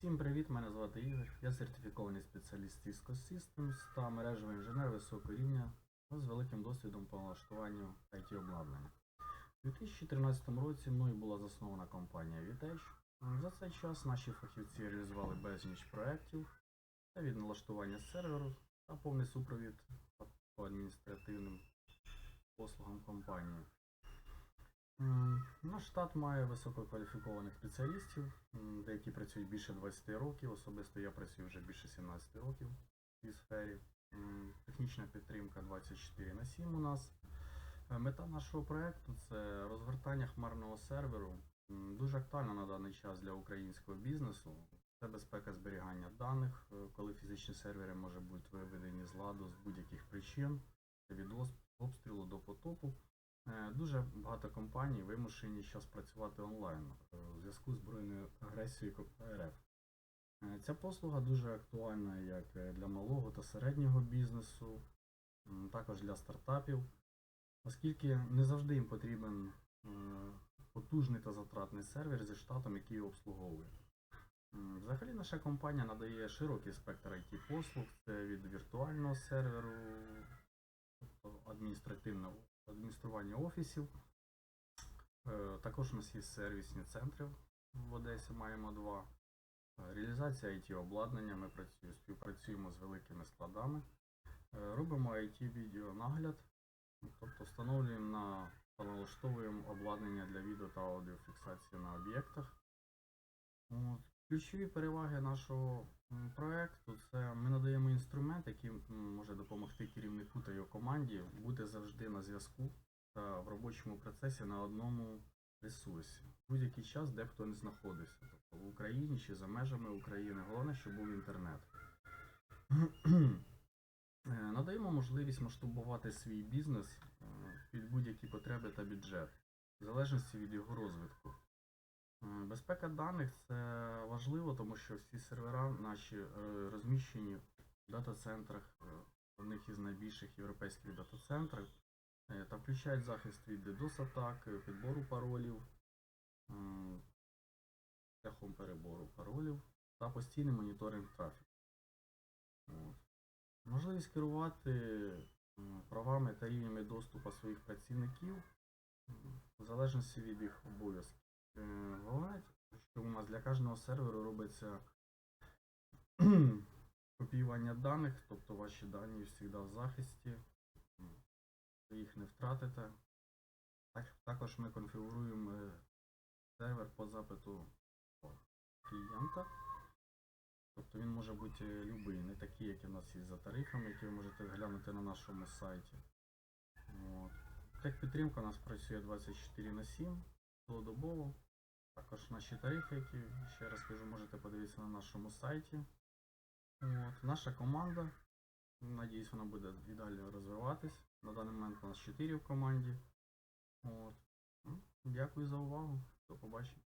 Всім привіт, мене звати Ігор. Я сертифікований спеціаліст Cisco Systems та мережевий інженер високого рівня з великим досвідом по налаштуванню IT обладнання. У 2013 році мною була заснована компанія Vitech. За цей час наші фахівці реалізували безліч проєктів та від налаштування серверу та повний супровід по адміністративним послугам компанії. Наш штат має висококваліфікованих спеціалістів, деякі працюють більше 20 років, особисто я працюю вже більше 17 років в цій сфері. Технічна підтримка 24 на 7 у нас. Е, Мета нашого проекту це розгортання хмарного серверу. Дуже актуально на даний час для українського бізнесу. Це безпека зберігання даних, е, коли фізичні сервери можуть бути виведені з ладу з будь-яких причин, від обстрілу до потопу. Дуже багато компаній вимушені зараз працювати онлайн е, у зв'язку з збройною агресією РФ. Е, Ця послуга дуже актуальна як е, для малого та середнього бізнесу, також для стартапів, оскільки не завжди їм потрібен потужний та затратний сервер зі штатом, який його обслуговує. Взагалі наша компанія надає широкий спектр IT послуг, це від віртуального серверу, тобто адміністративного адміністрування офісів. Е, Також у нас є сервісні центри в Одесі, маємо два. Е, Реалізація IT обладнання. Ми працюємо, співпрацюємо з великими складами. Е, Робимо IT відеонагляд, тобто встановлюємо на налаштовуємо обладнання для відео та аудіофіксації на об'єктах. Ключові переваги нашого м, проекту це ми надаємо інструмент, який може допомогти керівнику та його команді бути завжди на зв'язку та в робочому процесі на одному ресурсі. Будь-який час, де хто не знаходився, тобто в Україні чи за межами України. Головне, щоб був інтернет. Е, Надаємо можливість масштабувати свій бізнес е, під будь-які потреби та бюджет, в залежності від його розвитку. Безпека даних це важливо, тому що всі сервера наші е, розміщені в дата-центрах, е, одних із найбільших європейських дата-центрів, е, та включають захист від DDoS-атак, підбору паролів, шляхом перебору паролів та постійний моніторинг трафіку. Можливість керувати правами та рівнями доступу своїх працівників в залежності від їх обов'язків. Е, що у нас для кожного серверу робиться копіювання даних, тобто ваші дані завжди в захисті, ви їх не втратите. Також ми конфігуруємо е, сервер по запиту клієнта. Тобто він може бути любий, не такий, як у нас є за тарифами, які ви можете глянути на нашому сайті. Техпідтримка у нас працює 24 на 7 цілодобово. Також наші тарифи, які ще раз кажу, можете подивитися на нашому сайті. От. Наша команда, надіюсь, вона буде і далі розвиватись. На даний момент у нас 4 в команді. От. Ну, Дякую за увагу. До побачення.